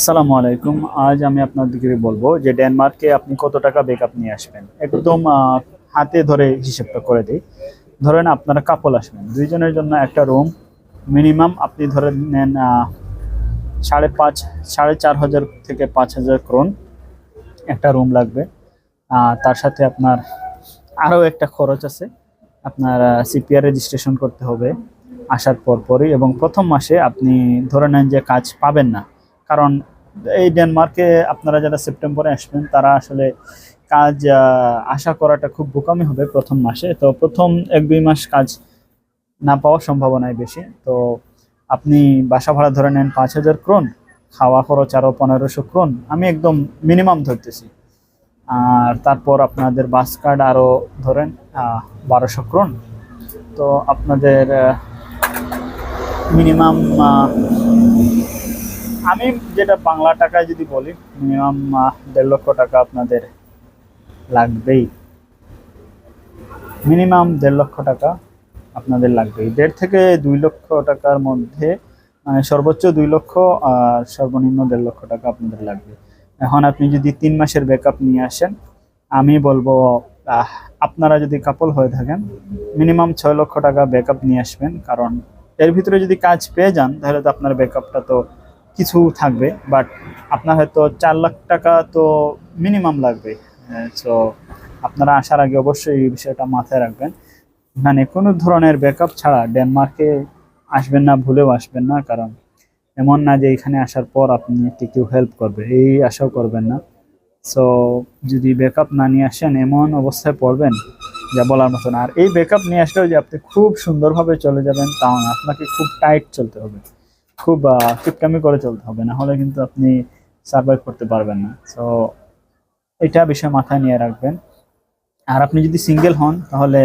আসসালামু আলাইকুম। আজ আমি আপনাদেরকে বলব যে ডেনমার্কে আপনি কত টাকা বেকআপ নিয়ে আসবেন। একদম হাতে ধরে হিসেবটা করে দিই। ধরেন আপনারা কাপল আসবেন। দুইজনের জন্য একটা রুম মিনিমাম আপনি ধরে নেন সাড়ে পাঁচ, সাড়ে চার হাজার থেকে পাঁচ হাজার ক্রোন। একটা রুম লাগবে। তার সাথে আপনার আরও একটা খরচ আছে। আপনার সিপিআর রেজিস্ট্রেশন করতে হবে। আসার পরপরই এবং প্রথম মাসে আপনি ধরে নেন যে কাজ পাবেন না। কারণ এই ডেনমার্কে আপনারা যারা সেপ্টেম্বরে আসবেন, তারা আসলে কাজ আশা করাটা খুব বোকামি হবে প্রথম মাসে। তো প্রথম এক দুই মাস কাজ না পাওয়ার সম্ভাবনাই বেশি। তো আপনি বাসা ভাড়া ধরে নেন পাঁচ হাজার ক্রোন খাওয়া খরচ আরও পনেরোশো ক্রোন আমি একদম মিনিমাম ধরতেছি। আর তারপর আপনাদের বাস কার্ড আরও ধরেন বারোশো ক্রোন তো আপনাদের মিনিমাম আমি যেটা বাংলা টাকায় যদি বলি মিনিমাম দেড় লক্ষ টাকা আপনাদের লাগবেই। মিনিমাম দেড় লক্ষ টাকা আপনাদের লাগবেই। দেড় থেকে দুই লক্ষ টাকার মধ্যে মানে সর্বোচ্চ দুই লক্ষ আর সর্বনিম্ন দেড় লক্ষ টাকা আপনাদের লাগবে। এখন আপনি যদি তিন মাসের ব্যাকআপ নিয়ে আসেন, আমি বলব আপনারা যদি কাপল হয়ে থাকেন মিনিমাম ছয় লক্ষ টাকা ব্যাকআপ নিয়ে আসবেন। কারণ এর ভিতরে যদি কাজ পেয়ে যান, তাহলে তো আপনার ব্যাকআপটা তো কিছু থাকবে বাট আপনার হয়তো চার লাখ টাকা তো মিনিমাম লাগবে। সো আপনারা আসার আগে অবশ্যই এই বিষয়টা মাথায় রাখবেন। মানে কোনো ধরনের ব্যাকআপ ছাড়া ডেনমার্কে আসবেন না, ভুলেও আসবেন না, কারণ এমন না যে এখানে আসার পর আপনি একটি কেউ হেল্প করবে, এই আশাও করবেন না। সো যদি ব্যাকআপ না নিয়ে আসেন, এমন অবস্থায় পড়বেন যা বলার মতন। আর এই ব্যাকআপ নিয়ে আসলেও যে আপনি খুব সুন্দরভাবে চলে যাবেন তাও না, আপনাকে খুব টাইট চলতে হবে। খুব কিপটামি করে চলতে হবে, না হলে কিন্তু আপনি সার্ভাইভ করতে পারবেন না। সো এটা বিষয় মাথায় নিয়ে রাখবেন। আর আপনি যদি সিঙ্গেল হন, তাহলে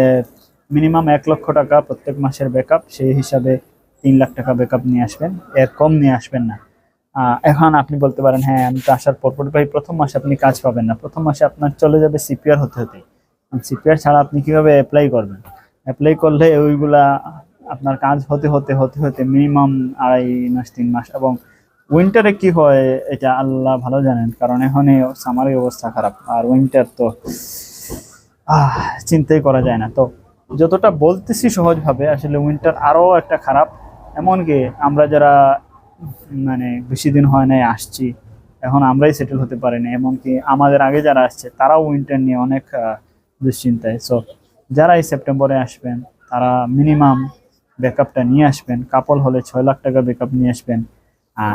মিনিমাম এক লক্ষ টাকা প্রত্যেক মাসের ব্যাকআপ সেই হিসাবে তিন লাখ টাকা ব্যাকআপ নিয়ে আসবেন। এর কম নিয়ে আসবেন না। এখন আপনি বলতে পারেন হ্যাঁ আমি তো আসার পর ভাই, প্রথম মাসে আপনি কাজ পাবেন না। প্রথম মাসে আপনার চলে যাবে সিপিআর হতে হতে সিপিআর ছাড়া আপনি কীভাবে অ্যাপ্লাই করবেন? অ্যাপ্লাই করলে ওইগুলা আপনার কাজ হতে হতে হতে হতে মিনিমাম আড়াই মাস, তিন মাস এবং উইন্টারে কি হয় এটা আল্লাহ ভালো জানেন, কারণ এখন সামারের অবস্থা খারাপ আর উইন্টার তো চিন্তাই করা যায় না। তো যতটা বলতেছি সহজভাবে, আসলে উইন্টার আরও একটা খারাপ, এমনকি আমরা যারা মানে বেশি দিন হয় নাই আসছি, এখন আমরাই সেটেল হতে পারি পারিনি, এমনকি আমাদের আগে যারা আসছে, তারাও উইন্টার নিয়ে অনেক দুশ্চিন্তায়। সো যারা এই সেপ্টেম্বরে আসবেন, তারা মিনিমাম ব্যাকআপটা নিয়ে আসবেন। কাপল হলে ছয় লাখ টাকা ব্যাকআপ নিয়ে আসবেন।